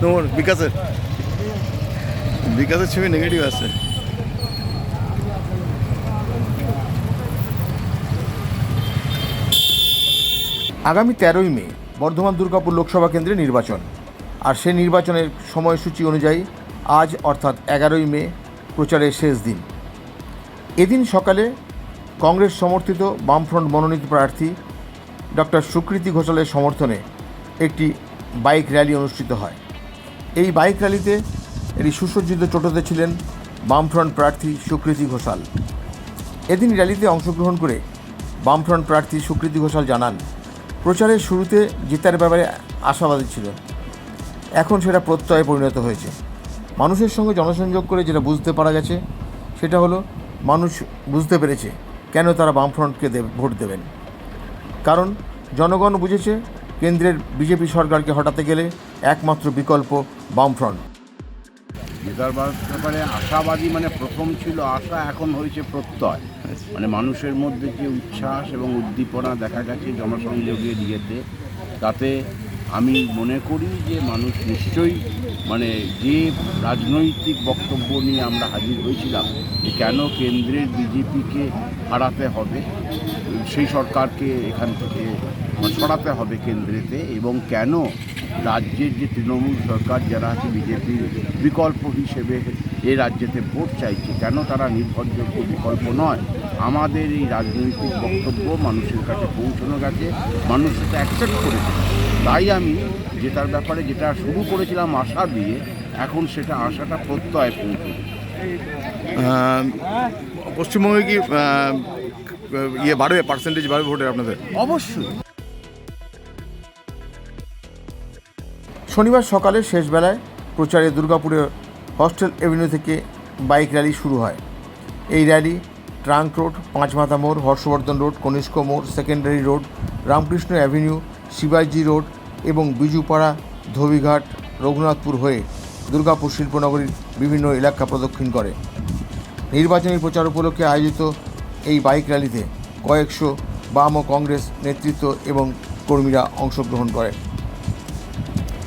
তোমার বিকাশের বিকাশের ছবি নেগেটিভ আছে। আগামী তেরোই মে, বর্ধমান দুর্গাপুর লোকসভা কেন্দ্রে নির্বাচন। আর সেই নির্বাচনের সময়সূচি অনুযায়ী আজ অর্থাৎ এগারোই মে, প্রচারের শেষ দিন। এদিন সকালে কংগ্রেস সমর্থিত বামফ্রন্ট মনোনীত প্রার্থী ডক্টর সুকৃতি ঘোষালের সমর্থনে একটি বাইক র্যালি অনুষ্ঠিত হয়। এই বাইক র্যালিতে এটি সুসজ্জিত টোটোতে ছিলেন বামফ্রন্ট প্রার্থী সুকৃতি ঘোষাল। এদিন র্যালিতে অংশগ্রহণ করে বামফ্রন্ট প্রার্থী সুকৃতি ঘোষাল জানান, প্রচারের শুরুতে জেতার ব্যাপারে আশাবাদী ছিল এখন সেটা প্রত্যয়ে পরিণত হয়েছে। মানুষের সঙ্গে জনসংযোগ করে যেটা বুঝতে পারা গেছে, সেটা হলো মানুষ বুঝতে পেরেছে কেন তারা বামফ্রন্টকে ভোট দেবেন। কারণ জনগণ বুঝেছে কেন্দ্রের বিজেপি সরকারকে হটাতে গেলে একমাত্র বিকল্প বামফ্রন্ট। ব্যাপারে আশাবাদী মানে প্রথম ছিল আশা, এখন হয়েছে প্রত্যয়। মানে মানুষের মধ্যে যে উচ্ছ্বাস এবং উদ্দীপনা দেখা গেছে জনসংযোগের ইয়েতে, তাতে আমি মনে করি যে মানুষ নিশ্চয়ই মানে যে রাজনৈতিক বক্তব্য নিয়ে আমরা হাজির হয়েছিলাম, যে কেন কেন্দ্রের বিজেপিকে হারাতে হবে, সেই সরকারকে এখান থেকে সরাতে হবে কেন্দ্রেতে, এবং কেন রাজ্যের যে তৃণমূল সরকার যারা আছে বিজেপির বিকল্প হিসেবে এ রাজ্যেতে ভোট চাইছে কেন তারা নির্ভরযোগ্য বিকল্প নয়? আমাদের এই রাজনৈতিক বক্তব্য মানুষের কাছে পৌঁছানো গেছে মানুষ সেটা অ্যাকসেপ্ট করেছে। তাই আমি জেতার ব্যাপারে যেটা শুরু করেছিলাম আশা দিয়ে এখন সেটা আশাটা প্রত্যয় পৌঁছে পশ্চিমবঙ্গে কি ইয়ে বাড়বে পার্সেন্টেজ বাড়বে ভোটের আপনাদের? অবশ্যই। শনিবার সকালে শেষ বেলায় প্রচারে দুর্গাপুরের হস্টেল এভিনিউ থেকে বাইক র্যালি শুরু হয়। এই র্যালি ট্রাঙ্ক রোড, পাঁচমাথা মোড়, হর্ষবর্ধন রোড, কনিষ্ক মোড়, সেকেন্ডারি রোড, রামকৃষ্ণ অ্যাভিনিউ শিবাজি রোড এবং বিজুপাড়া, ধোবিঘাট, রঘুনাথপুর হয়ে দুর্গাপুর শিল্পনগরীর বিভিন্ন এলাকা প্রদক্ষিণ করে। নির্বাচনী প্রচার উপলক্ষে আয়োজিত এই বাইক র্যালিতে কয়েকশো বাম ও কংগ্রেস নেতৃত্ব এবং কর্মীরা অংশগ্রহণ করেন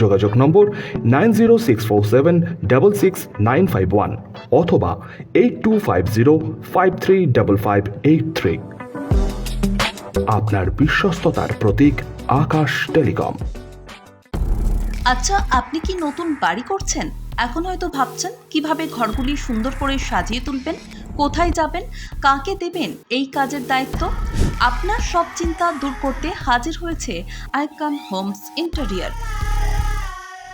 যোগাযোগ নম্বর nine zero six four seven double six nine five one অথবা eight two five zero five three double five eight three. আপনার বিশ্বস্ততার প্রতীক আকাশ টেলিকম। আচ্ছা আপনি কি নতুন বাড়ি করছেন? এখন হয়তো ভাবছেন, কীভাবে ঘরগুলি সুন্দর করে সাজিয়ে তুলবেন? কোথায় যাবেন? কাকে দেবেন? এই কাজের দায়িত্ব? আপনার সব চিন্তা দূর করতে হাজির হয়েছে Icon Homes interior.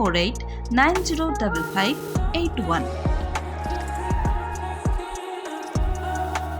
four eight nine zero double five eight one